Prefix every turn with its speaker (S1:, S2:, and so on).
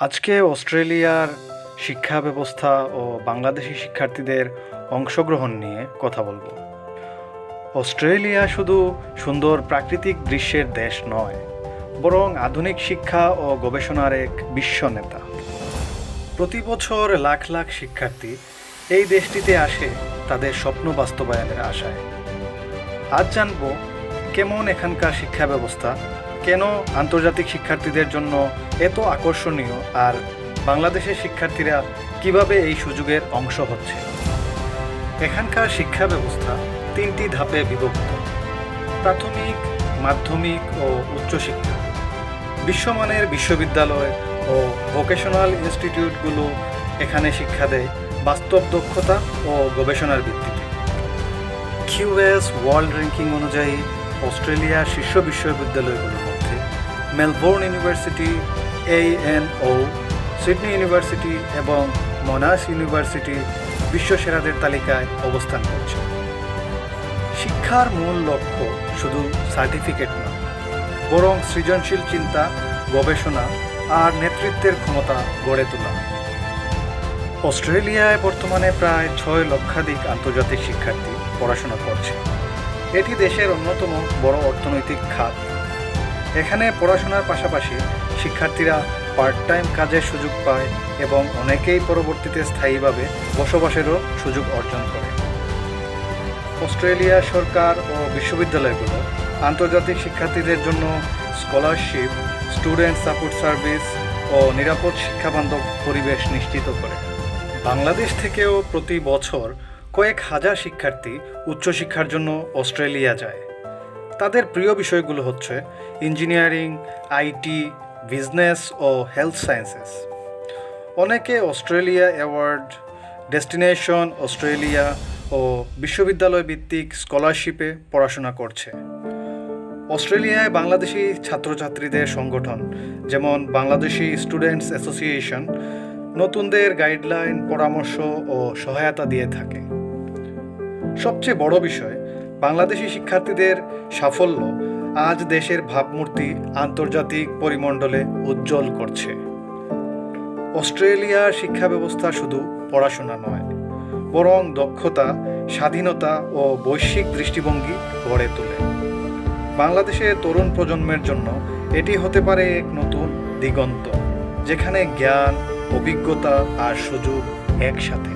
S1: আজকে অস্ট্রেলিয়ার শিক্ষা ব্যবস্থা ও বাংলাদেশি শিক্ষার্থীদের অংশগ্রহণ নিয়ে কথা বলব। অস্ট্রেলিয়া শুধু সুন্দর প্রাকৃতিক দৃশ্যের দেশ নয়, বরং আধুনিক শিক্ষা ও গবেষণার এক বিশ্ব নেতা। প্রতি বছর লাখ লাখ শিক্ষার্থী এই দেশটিতে আসে তাদের স্বপ্ন বাস্তবায়নের আশায়। আজ জানব কেমন এখানকার শিক্ষা ব্যবস্থা কেন আন্তর্জাতিক শিক্ষার্থীদের জন্য এত আকর্ষণীয় আর বাংলাদেশের শিক্ষার্থীরা কীভাবে এই সুযোগের অংশ হচ্ছে? এখানকার শিক্ষা ব্যবস্থা তিনটি ধাপে বিভক্ত। প্রাথমিক, মাধ্যমিক ও উচ্চশিক্ষা বিশ্বমানের বিশ্ববিদ্যালয় ও ভোকেশনাল ইনস্টিটিউটগুলো এখানে শিক্ষা দেয় বাস্তব দক্ষতা ও গবেষণার ভিত্তিতে। কিউএস ওয়ার্ল্ড র্যাঙ্কিং অনুযায়ী অস্ট্রেলিয়ার শীর্ষ বিশ্ববিদ্যালয়গুলোর মধ্যে মেলবোর্ন ইউনিভার্সিটি ও সিডনি ইউনিভার্সিটি এবং মনাস ইউনিভার্সিটি বিশ্বসেরাদের তালিকায় অবস্থান করছে। শিক্ষার মূল লক্ষ্য শুধু সার্টিফিকেট নয় বরং সৃজনশীল চিন্তা, গবেষণা আর নেতৃত্বের ক্ষমতা গড়ে তোলা। অস্ট্রেলিয়ায় বর্তমানে প্রায় ছয় লক্ষাধিক আন্তর্জাতিক শিক্ষার্থী পড়াশোনা করছে। এটি দেশের অন্যতম বড় অর্থনৈতিক খাত। এখানে পড়াশোনার পাশাপাশি শিক্ষার্থীরা পার্ট টাইম কাজের সুযোগ পায় এবং অনেকেই পরবর্তীতে স্থায়ীভাবে বসবাসেরও সুযোগ অর্জন করে। অস্ট্রেলিয়া সরকার ও বিশ্ববিদ্যালয়গুলো আন্তর্জাতিক শিক্ষার্থীদের জন্য স্কলারশিপ স্টুডেন্ট সাপোর্ট সার্ভিস ও নিরাপদ শিক্ষাবান্ধব পরিবেশ নিশ্চিত করে। বাংলাদেশ থেকেও প্রতি বছর কয়েক হাজার শিক্ষার্থী উচ্চশিক্ষার জন্য অস্ট্রেলিয়া যায়। তাদের প্রিয় বিষয়গুলো হচ্ছে ইঞ্জিনিয়ারিং, আইটি, বিজনেস ও হেলথ সায়েন্সেস। অনেকে অস্ট্রেলিয়া অ্যাওয়ার্ড, ডেস্টিনেশন অস্ট্রেলিয়া ও বিশ্ববিদ্যালয় ভিত্তিক স্কলারশিপে পড়াশোনা করছে। অস্ট্রেলিয়ায় বাংলাদেশি ছাত্রছাত্রীদের সংগঠন, যেমন বাংলাদেশি স্টুডেন্টস অ্যাসোসিয়েশন, নতুনদের গাইডলাইন, পরামর্শ ও সহায়তা দিয়ে থাকে। সবচেয়ে বড় বিষয় বাংলাদেশি শিক্ষার্থীদের সাফল্য আজ দেশের ভাবমূর্তি আন্তর্জাতিক পরিমণ্ডলে উজ্জ্বল করছে। অস্ট্রেলিয়ার শিক্ষা ব্যবস্থা শুধু পড়াশোনা নয়, বরং দক্ষতা, স্বাধীনতা ও বৈশ্বিক দৃষ্টিভঙ্গি গড়ে তোলে। বাংলাদেশের তরুণ প্রজন্মের জন্য এটি হতে পারে এক নতুন দিগন্ত, যেখানে জ্ঞান, অভিজ্ঞতা আর সুযোগ একসাথে।